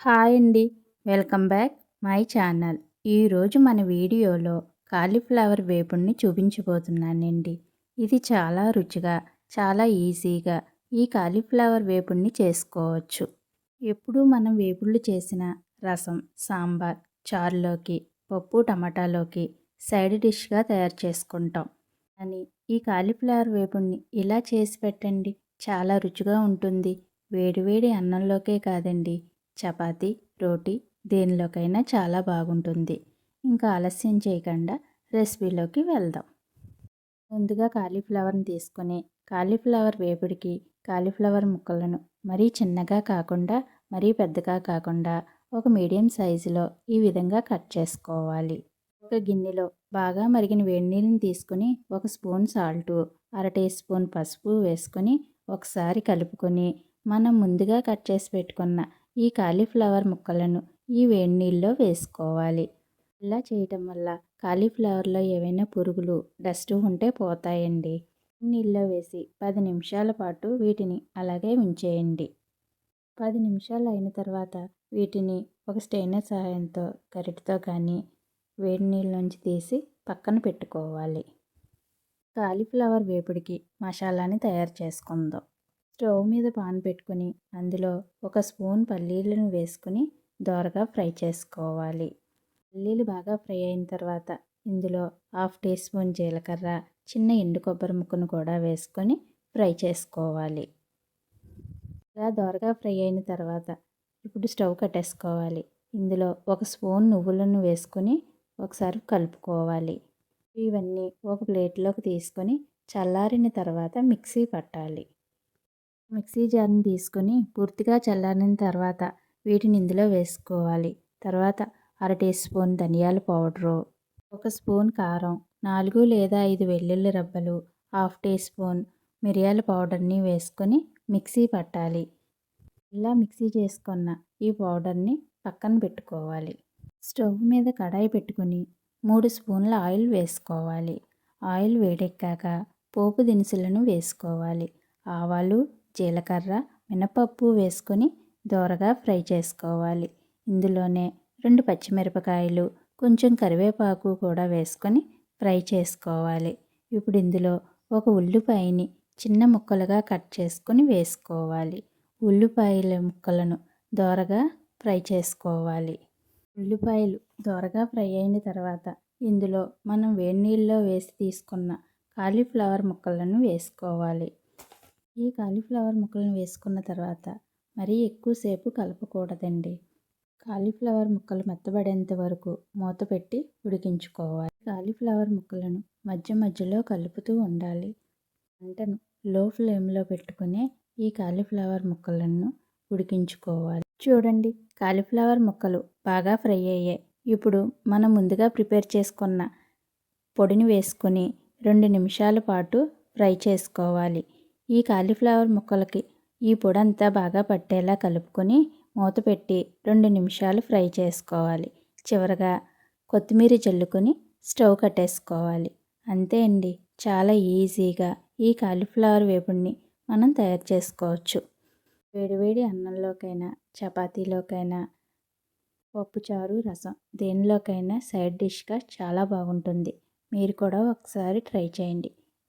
Hi అండి. Welcome back my channel. ఈరోజు మన వీడియోలో కాలీఫ్లవర్ వేపుడిని చూపించబోతున్నానండి. ఇది చాలా రుచిగా చాలా ఈజీగా ఈ కాలీఫ్లవర్ వేపుడిని చేసుకోవచ్చు. ఎప్పుడూ మనం వేపుళ్ళు చేసిన రసం సాంబార్ చారులోకి పప్పు టమాటాలోకి సైడ్ డిష్గా తయారు చేసుకుంటాం. అని ఈ కాలీఫ్లవర్ వేపుడిని ఇలా చేసి పెట్టండి. చాలా రుచిగా ఉంటుంది. వేడివేడి అన్నంలోకే కాదండి. చపాతి రోటీ దేనిలోకైనా చాలా బాగుంటుంది. ఇంకా ఆలస్యం చేయకుండా రెసిపీలోకి వెళ్దాం. ముందుగా కాలీఫ్లవర్ని తీసుకొని కాలీఫ్లవర్ వేపుడికి కాలీఫ్లవర్ ముక్కలను మరీ చిన్నగా కాకుండా మరీ పెద్దగా కాకుండా ఒక మీడియం సైజులో ఈ విధంగా కట్ చేసుకోవాలి. ఒక గిన్నెలో బాగా మరిగిన వేడి నీళ్ళని తీసుకొని ఒక స్పూన్ సాల్టు అర టీ స్పూన్ పసుపు వేసుకొని ఒకసారి కలుపుకొని మనం ముందుగా కట్ చేసి పెట్టుకున్న ఈ కాలీఫ్లవర్ ముక్కలను ఈ వేడి నీళ్ళలో వేసుకోవాలి. ఇలా చేయటం వల్ల కాలీఫ్లవర్లో ఏవైనా పురుగులు డస్ట్ ఉంటే పోతాయండి. నీళ్ళలో వేసి పది నిమిషాల పాటు వీటిని అలాగే ఉంచేయండి. పది నిమిషాలు అయిన తర్వాత వీటిని ఒక స్టెయినర్ సహాయంతో గరిటతో కానీ వేడి నీళ్ళ నుంచి తీసి పక్కన పెట్టుకోవాలి. కాలీఫ్లవర్ వేపుడికి మసాలాని తయారు చేసుకుందాం. స్టవ్ మీద పాన్ పెట్టుకుని అందులో ఒక స్పూన్ పల్లీలను వేసుకుని దోరగా ఫ్రై చేసుకోవాలి. పల్లీలు బాగా ఫ్రై అయిన తర్వాత ఇందులో హాఫ్ టీ స్పూన్ జీలకర్ర చిన్న ఎండు కొబ్బరి ముక్కను కూడా వేసుకొని ఫ్రై చేసుకోవాలి. ఇలా దోరగా ఫ్రై అయిన తర్వాత ఇప్పుడు స్టవ్ కట్టేసుకోవాలి. ఇందులో ఒక స్పూన్ నువ్వులను వేసుకొని ఒకసారి కలుపుకోవాలి. ఇవన్నీ ఒక ప్లేట్లోకి తీసుకొని చల్లారిన తర్వాత మిక్సీ పట్టాలి. మిక్సీ జార్ని తీసుకొని పూర్తిగా చల్లారిన తర్వాత వీటిని ఇందులో వేసుకోవాలి. తర్వాత అర టీ స్పూన్ ధనియాల పౌడరు ఒక స్పూన్ కారం నాలుగు లేదా ఐదు వెల్లుల్లి రబ్బలు హాఫ్ టీ స్పూన్ మిరియాల పౌడర్ని వేసుకొని మిక్సీ పట్టాలి. ఇలా మిక్సీ చేసుకున్న ఈ పౌడర్ని పక్కన పెట్టుకోవాలి. స్టవ్ మీద కడాయి పెట్టుకుని మూడు స్పూన్ల ఆయిల్ వేసుకోవాలి. ఆయిల్ వేడెక్కాక పోపు దినుసులను వేసుకోవాలి. ఆవాలు జీలకర్ర మినపప్పు వేసుకొని దోరగా ఫ్రై చేసుకోవాలి. ఇందులోనే రెండు పచ్చిమిరపకాయలు కొంచెం కరివేపాకు కూడా వేసుకొని ఫ్రై చేసుకోవాలి. ఇప్పుడు ఇందులో ఒక ఉల్లిపాయని చిన్న ముక్కలుగా కట్ చేసుకొని వేసుకోవాలి. ఉల్లిపాయల ముక్కలను దోరగా ఫ్రై చేసుకోవాలి. ఉల్లిపాయలు దోరగా ఫ్రై అయిన తర్వాత ఇందులో మనం వేడి నీళ్ళలో వేసి తీసుకున్న కాలీఫ్లవర్ ముక్కలను వేసుకోవాలి. ఈ కాలీఫ్లవర్ ముక్కలను వేసుకున్న తర్వాత మరీ ఎక్కువసేపు కలపకూడదండి. కాలీఫ్లవర్ ముక్కలు మెత్తబడేంత వరకు మూత పెట్టి ఉడికించుకోవాలి. కాలీఫ్లవర్ ముక్కలను మధ్య మధ్యలో కలుపుతూ ఉండాలి. మంటను లో ఫ్లేమ్లో పెట్టుకునే ఈ కాలీఫ్లవర్ ముక్కలను ఉడికించుకోవాలి. చూడండి కాలీఫ్లవర్ ముక్కలు బాగా ఫ్రై అయ్యాయి. ఇప్పుడు మనం ముందుగా ప్రిపేర్ చేసుకున్న పొడిని వేసుకొని రెండు నిమిషాల పాటు ఫ్రై చేసుకోవాలి. ఈ కాలీఫ్లవర్ ముక్కలకి ఈ పొడంతా బాగా పట్టేలా కలుపుకొని మూత పెట్టి రెండు నిమిషాలు ఫ్రై చేసుకోవాలి. చివరగా కొత్తిమీర చల్లుకొని స్టవ్ కట్టేసుకోవాలి. అంతే అండి. చాలా ఈజీగా ఈ కాలీఫ్లవర్ వేపుడిని మనం తయారు చేసుకోవచ్చు. వేడివేడి అన్నంలోకైనా చపాతీలోకైనా పప్పుచారు రసం దేనిలోకైనా సైడ్ డిష్గా చాలా బాగుంటుంది. మీరు కూడా ఒకసారి ట్రై చేయండి.